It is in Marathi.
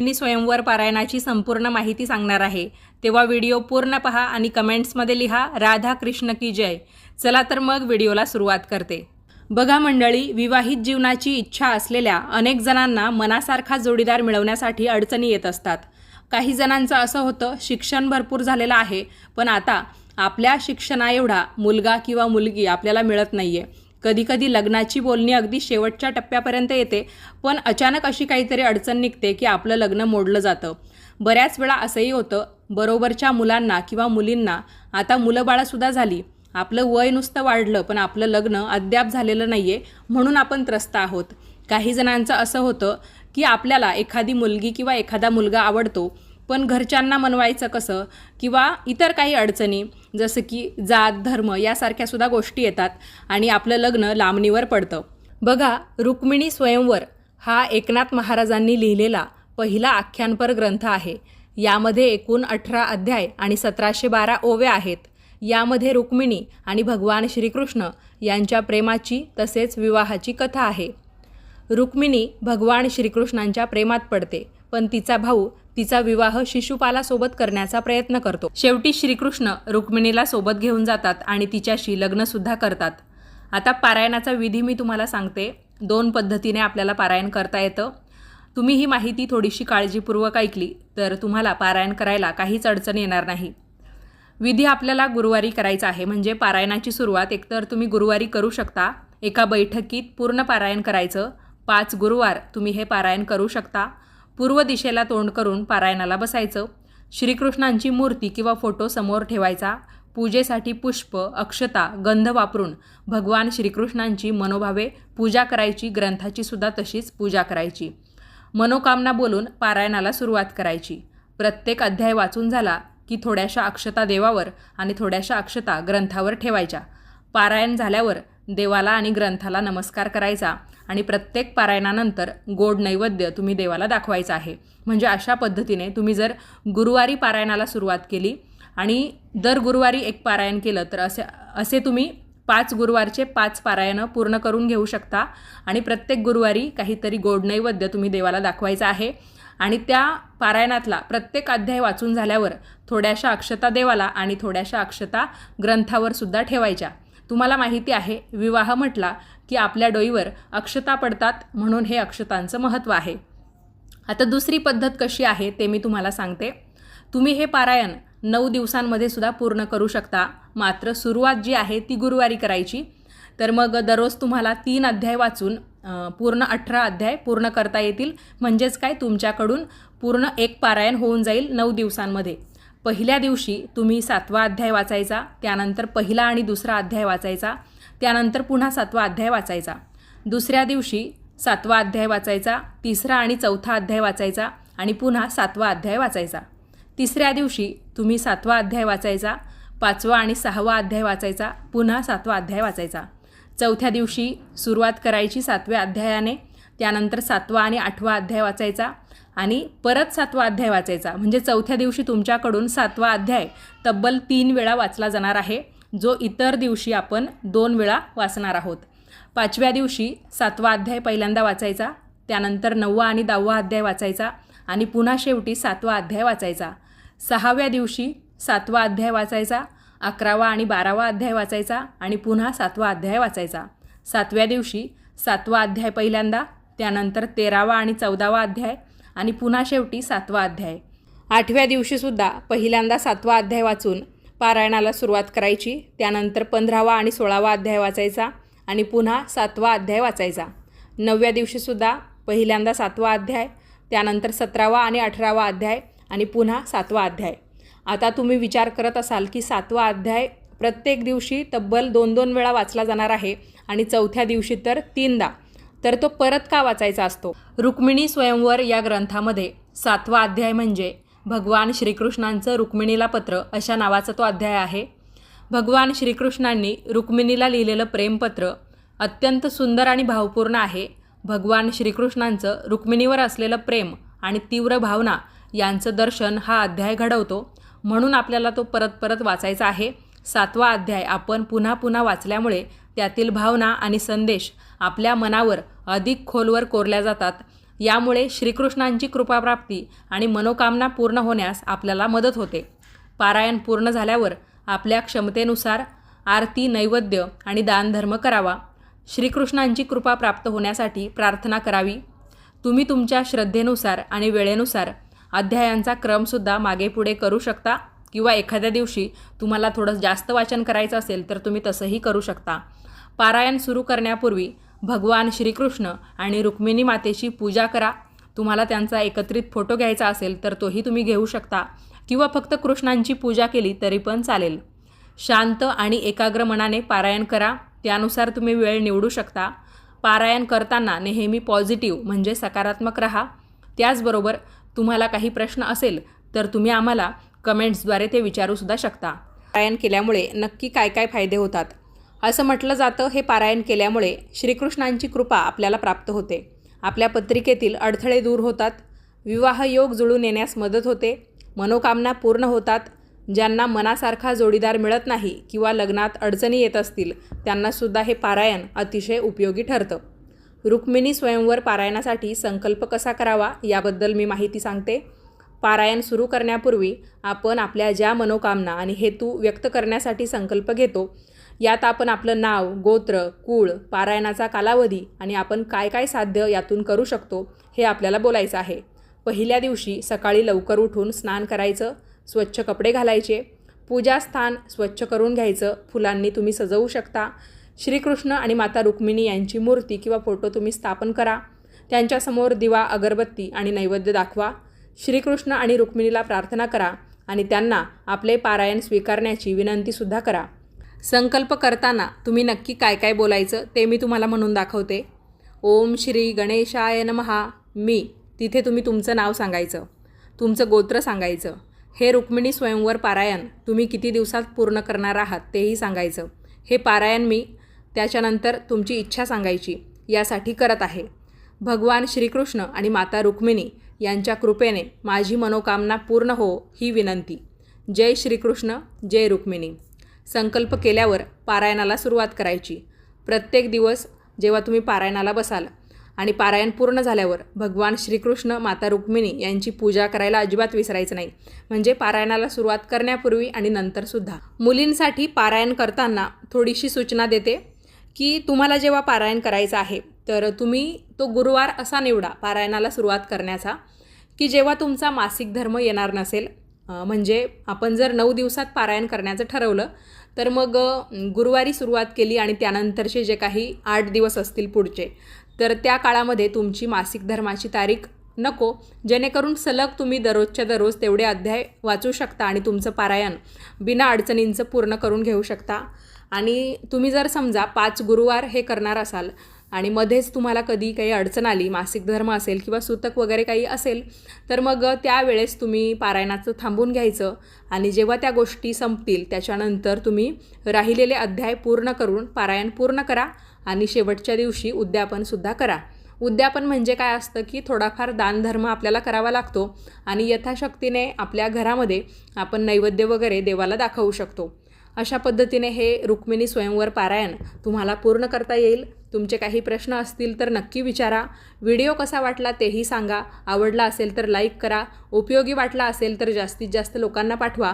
मी स्वयंवर पारायणाची संपूर्ण माहिती सांगणार आहे. तेव्हा व्हिडिओ पूर्ण पहा आणि कमेंट्समध्ये लिहा राधा कृष्ण की जय. चला तर मग व्हिडिओला सुरुवात करते. बघा मंडळी विवाहित जीवनाची इच्छा असलेल्या अनेक जणांना मनासारखा जोडीदार मिळवण्यासाठी अडचणी येत असतात. काही जणांचं असं होतं शिक्षण भरपूर झालेलं आहे पण आता आपल्या शिक्षणाएवढा मुलगा किंवा मुलगी आपल्याला मिळत नाही आहे कधीकधी लग्नाची बोलणी अगदी शेवटच्या टप्प्यापर्यंत येते पण अचानक अशी काहीतरी अडचण निघते की आपलं लग्न मोडलं जातं. बऱ्याच वेळा असंही होतं बरोबरच्या मुलांना किंवा मुलींना आता मुलंबाळंसुद्धा झाली. आपलं वय नुसतं वाढलं पण आपलं लग्न अद्याप झालेलं नाही आहे म्हणून आपण त्रस्त आहोत. काही जणांचं असं होतं की आपल्याला एखादी मुलगी किंवा एखादा मुलगा आवडतो पण घरच्यांना मनवायचं कसं? किंवा इतर काही अडचणी जसं की जात धर्म यासारख्या सुद्धा गोष्टी येतात आणि आपलं लग्न लांबणीवर पडतं. बघा रुक्मिणी स्वयंवर हा एकनाथ महाराजांनी लिहिलेला पहिला आख्यानपर ग्रंथ आहे. यामध्ये एकूण अठरा अध्याय आणि सतराशे बारा ओव्या आहेत. यामध्ये रुक्मिणी आणि भगवान श्रीकृष्ण यांच्या प्रेमाची तसेच विवाहाची कथा आहे. रुक्मिणी भगवान श्रीकृष्णांच्या प्रेमात पडते. पण तिचा भाऊ तिचा विवाह शिशुपालासोबत करण्याचा प्रयत्न करतो. शेवटी श्रीकृष्ण रुक्मिणीला सोबत घेऊन जातात आणि तिच्याशी लग्नसुद्धा करतात. आता पारायणाचा विधी मी तुम्हाला सांगते. दोन पद्धतीने आपल्याला पारायण करता येतं. तुम्ही ही माहिती थोडीशी काळजीपूर्वक ऐकली तर तुम्हाला पारायण करायला काहीच अडचण येणार नाही. विधी आपल्याला गुरुवारी करायचा आहे. म्हणजे पारायणाची सुरुवात एकतर तुम्ही गुरुवारी करू शकता. एका बैठकीत पूर्ण पारायण करायचं. पाच गुरुवार तुम्ही हे पारायण करू शकता. पूर्व दिशेला तोंड करून पारायणाला बसायचं. श्रीकृष्णांची मूर्ती किंवा फोटो समोर ठेवायचा. पूजेसाठी पुष्प अक्षता गंध वापरून भगवान श्रीकृष्णांची मनोभावे पूजा करायची ग्रंथाची सुद्धा तशीच पूजा करायची. मनोकामना बोलून पारायणाला सुरुवात करायची. प्रत्येक अध्याय वाचून झाला की थोड्याशा अक्षता देवावर आणि थोड्याशा अक्षता ग्रंथावर ठेवायच्या. पारायण झाल्यावर देवाला आणि ग्रंथाला नमस्कार करायचा. आणि प्रत्येक पारायणानंतर गोड नैवेद्य तुम्ही देवाला दाखवायचं आहे. म्हणजे अशा पद्धतीने तुम्ही जर गुरुवारी पारायणाला सुरुवात केली आणि दर गुरुवारी एक पारायण केलं तर असे असे तुम्ही पाच गुरुवारचे पाच पारायणं पूर्ण करून घेऊ शकता आणि प्रत्येक गुरुवारी काहीतरी गोड नैवेद्य तुम्ही देवाला दाखवायचं आहे. आणि त्या पारायणातला प्रत्येक अध्याय वाचून झाल्यावर थोड्याशा अक्षता देवाला आणि थोड्याशा अक्षता ग्रंथावर सुद्धा ठेवायच्या. तुम्हाला माहिती आहे विवाह म्हटला की आपल्या डोईवर अक्षता पडतात म्हणून हे अक्षतांचं महत्त्व आहे. आता दुसरी पद्धत कशी आहे ते मी तुम्हाला सांगते. तुम्ही हे पारायण नऊ दिवसांमध्ये सुद्धा पूर्ण करू शकता. मात्र सुरुवात जी आहे ती गुरुवारी करायची. तर मग दररोज तुम्हाला तीन अध्याय वाचून पूर्ण अठरा अध्याय पूर्ण करता येतील. म्हणजेच काय? तुमच्याकडून पूर्ण एक पारायण होऊन जाईल नऊ दिवसांमध्ये. पहिल्या दिवशी तुम्ही सातवा अध्याय वाचायचा त्यानंतर पहिला आणि दुसरा अध्याय वाचायचा. त्यानंतर पुन्हा सातवा अध्याय वाचायचा. दुसऱ्या दिवशी सातवा अध्याय वाचायचा तिसरा आणि चौथा अध्याय वाचायचा आणि पुन्हा सातवा अध्याय वाचायचा. तिसऱ्या दिवशी तुम्ही सातवा अध्याय वाचायचा पाचवा आणि सहावा अध्याय वाचायचा पुन्हा सातवा अध्याय वाचायचा. चौथ्या दिवशी सुरुवात करायची सातव्या अध्यायाने त्यानंतर सातवा आणि आठवा अध्याय वाचायचा आणि परत सातवा अध्याय वाचायचा. म्हणजे चौथ्या दिवशी तुमच्याकडून सातवा अध्याय तब्बल तीन वेळा वाचला जाणार आहे. जो इतर दिवशी आपण दोन वेळा वाचणार आहोत. पाचव्या दिवशी सातवा अध्याय पहिल्यांदा वाचायचा त्यानंतर नववा आणि दहावा अध्याय वाचायचा आणि पुन्हा शेवटी सातवा अध्याय वाचायचा. सहाव्या दिवशी सातवा अध्याय वाचायचा अकरावा आणि बारावा अध्याय वाचायचा आणि पुन्हा सातवा अध्याय वाचायचा. सातव्या दिवशी सातवा अध्याय पहिल्यांदा त्यानंतर तेरावा आणि चौदावा अध्याय आणि पुन्हा शेवटी सातवा अध्याय. आठव्या दिवशीसुद्धा पहिल्यांदा सातवा अध्याय वाचून पारायणाला सुरुवात करायची त्यानंतर पंधरावा आणि सोळावा अध्याय वाचायचा आणि पुन्हा सातवा अध्याय वाचायचा. नवव्या दिवशीसुद्धा पहिल्यांदा सातवा अध्याय त्यानंतर सतरावा आणि अठरावा अध्याय आणि पुन्हा सातवा अध्याय. आता तुम्ही विचार करत असाल की सातवा अध्याय प्रत्येक दिवशी तब्बल दोन दोन वेळा वाचला जाणार आहे आणि चौथ्या दिवशी तर तीनदा. तर तो परत का वाचायचा असतो? रुक्मिणी स्वयंवर या ग्रंथामध्ये सातवा अध्याय म्हणजे भगवान श्रीकृष्णांचं रुक्मिणीला पत्र अशा नावाचा तो अध्याय आहे. भगवान श्रीकृष्णांनी रुक्मिणीला लिहिलेलं प्रेमपत्र अत्यंत सुंदर आणि भावपूर्ण आहे. भगवान श्रीकृष्णांचं रुक्मिणीवर असलेलं प्रेम आणि तीव्र भावना यांचं दर्शन हा अध्याय घडवतो. म्हणून आपल्याला तो परत परत वाचायचा आहे. सातवा अध्याय आपण पुन्हा पुन्हा वाचल्यामुळे त्यातील भावना आणि संदेश आपल्या मनावर अधिक खोलवर कोरल्या जातात. यामुळे श्रीकृष्णांची कृपाप्राप्ती आणि मनोकामना पूर्ण होण्यास आपल्याला मदत होते. पारायण पूर्ण झाल्यावर आपल्या क्षमतेनुसार आरती नैवेद्य आणि दानधर्म करावा. श्रीकृष्णांची कृपा प्राप्त होण्यासाठी प्रार्थना करावी. तुम्ही तुमच्या श्रद्धेनुसार आणि वेळेनुसार अध्यायांचा क्रमसुद्धा मागे पुढे करू शकता किंवा एखाद्या दिवशी तुम्हाला थोडं जास्त वाचन करायचं असेल तर तुम्ही तसंही करू शकता. पारायण सुरू करण्यापूर्वी भगवान श्रीकृष्ण आणि रुक्मिणी मातेची पूजा करा. तुम्हाला त्यांचा एकत्रित फोटो घ्यायचा असेल तर तोही तुम्ही घेऊ शकता. किंवा फक्त कृष्णांची पूजा केली तरी पण चालेल. शांत आणि एकाग्र मनाने पारायण करा. त्यानुसार तुम्ही वेळ निवडू शकता. पारायण करताना नेहमी पॉझिटिव्ह म्हणजे सकारात्मक राहा. त्याचबरोबर तुम्हाला काही प्रश्न असेल तर तुम्ही आम्हाला कमेंट्सद्वारे ते विचारूसुद्धा शकता. पारायण केल्यामुळे नक्की काय काय फायदे होतात? असं म्हटलं जातं हे पारायण केल्यामुळे श्रीकृष्णांची कृपा आपल्याला प्राप्त होते. आपल्या पत्रिकेतील अडथळे दूर होतात. विवाह योग जुळून येण्यास मदत होते. मनोकामना पूर्ण होतात. ज्यांना मनासारखा जोडीदार मिळत नाही किंवा लग्नात अडचणी येत असतील त्यांनासुद्धा हे पारायण अतिशय उपयोगी ठरतं. रुक्मिणी स्वयंवर पारायणासाठी संकल्प कसा करावा याबद्दल मी माहिती सांगते. पारायण सुरू करण्यापूर्वी आपण आपल्या ज्या मनोकामना आणि हेतू व्यक्त करण्यासाठी संकल्प घेतो यात आपण आपलं नाव गोत्र कुळ पारायणाचा कालावधी आणि आपण काय काय साध्य यातून करू शकतो हे आपल्याला बोलायचं आहे. पहिल्या दिवशी सकाळी लवकर उठून स्नान करायचं स्वच्छ कपडे घालायचे पूजास्थान स्वच्छ करून घ्यायचं फुलांनी तुम्ही सजवू शकता. श्रीकृष्ण आणि माता रुक्मिणी यांची मूर्ती किंवा फोटो तुम्ही स्थापन करा. त्यांच्यासमोर दिवा अगरबत्ती आणि नैवेद्य दाखवा. श्रीकृष्ण आणि रुक्मिणीला प्रार्थना करा आणि त्यांना आपले पारायण स्वीकारण्याची विनंतीसुद्धा करा. संकल्प करताना तुम्ही नक्की काय काय बोलायचं ते मी तुम्हाला म्हणून दाखवते. ओम श्री गणेशाय नमहा मी. तिथे तुम्ही तुमचं नाव सांगायचं. तुमचं गोत्र सांगायचं. हे रुक्मिणी स्वयंवर पारायण तुम्ही किती दिवसात पूर्ण करणार आहात तेही सांगायचं. हे पारायण मी त्याच्यानंतर तुमची इच्छा सांगायची यासाठी करत आहे. भगवान श्रीकृष्ण आणि माता रुक्मिणी यांच्या कृपेने माझी मनोकामना पूर्ण हो ही विनंती. जय श्रीकृष्ण जय रुक्मिणी. संकल्प केल्यावर पारायणाला सुरुवात करायची. प्रत्येक दिवस जेव्हा तुम्ही पारायणाला बसाल आणि पारायण पूर्ण झाल्यावर भगवान श्रीकृष्ण माता रुक्मिणी यांची पूजा करायला अजिबात विसरायचं नाही. म्हणजे पारायणाला सुरुवात करण्यापूर्वी आणि नंतरसुद्धा मुलींसाठी पारायण करताना थोडीशी सूचना देते की तुम्हाला जेव्हा पारायण करायचं आहे तर तुम्ही तो गुरुवार असा निवडा पारायणाला सुरुवात करण्याचा की जेव्हा तुमचा मासिक धर्म येणार नसेल म्हणजे आपण जर नऊ दिवसात पारायण करण्याचं ठरवलं तर मग गुरुवारी सुरुवात केली आणि त्यानंतरचे जे काही आठ दिवस असतील पुढचे तर त्या काळामध्ये तुमची मासिक धर्माची तारीख नको. जेणेकरून सलग तुम्ही दररोजच्या दररोज तेवढे अध्याय वाचू शकता आणि तुमचं पारायण बिना अडचणींचं पूर्ण करून घेऊ शकता. आणि तुम्ही जर समजा पाच गुरुवार हे करणार असाल आणि मध्येच तुम्हाला कधी काही अडचण आली मासिक धर्म असेल किंवा सूतक वगैरे काही असेल तर मग त्यावेळेस तुम्ही पारायणाचं थांबून घ्यायचं आणि जेव्हा त्या गोष्टी संपतील त्याच्यानंतर तुम्ही राहिलेले अध्याय पूर्ण करून पारायण पूर्ण करा आणि शेवटच्या दिवशी उद्यापनसुद्धा करा. उद्यापन म्हणजे काय असतं की थोडाफार दानधर्म आपल्याला करावा लागतो आणि यथाशक्तीने आपल्या घरामध्ये आपण नैवेद्य वगैरे देवाला दाखवू शकतो. अशा पद्धतीने हे रुक्मिणी स्वयंवर पारायण तुम्हाला पूर्ण करता येईल. तुमचे काही प्रश्न असतील तर नक्की विचारा. व्हिडिओ कसा वाटला तेही सांगा. आवडला असेल तर लाईक करा. उपयोगी वाटला असेल तर जास्तीत जास्त लोकांना पाठवा.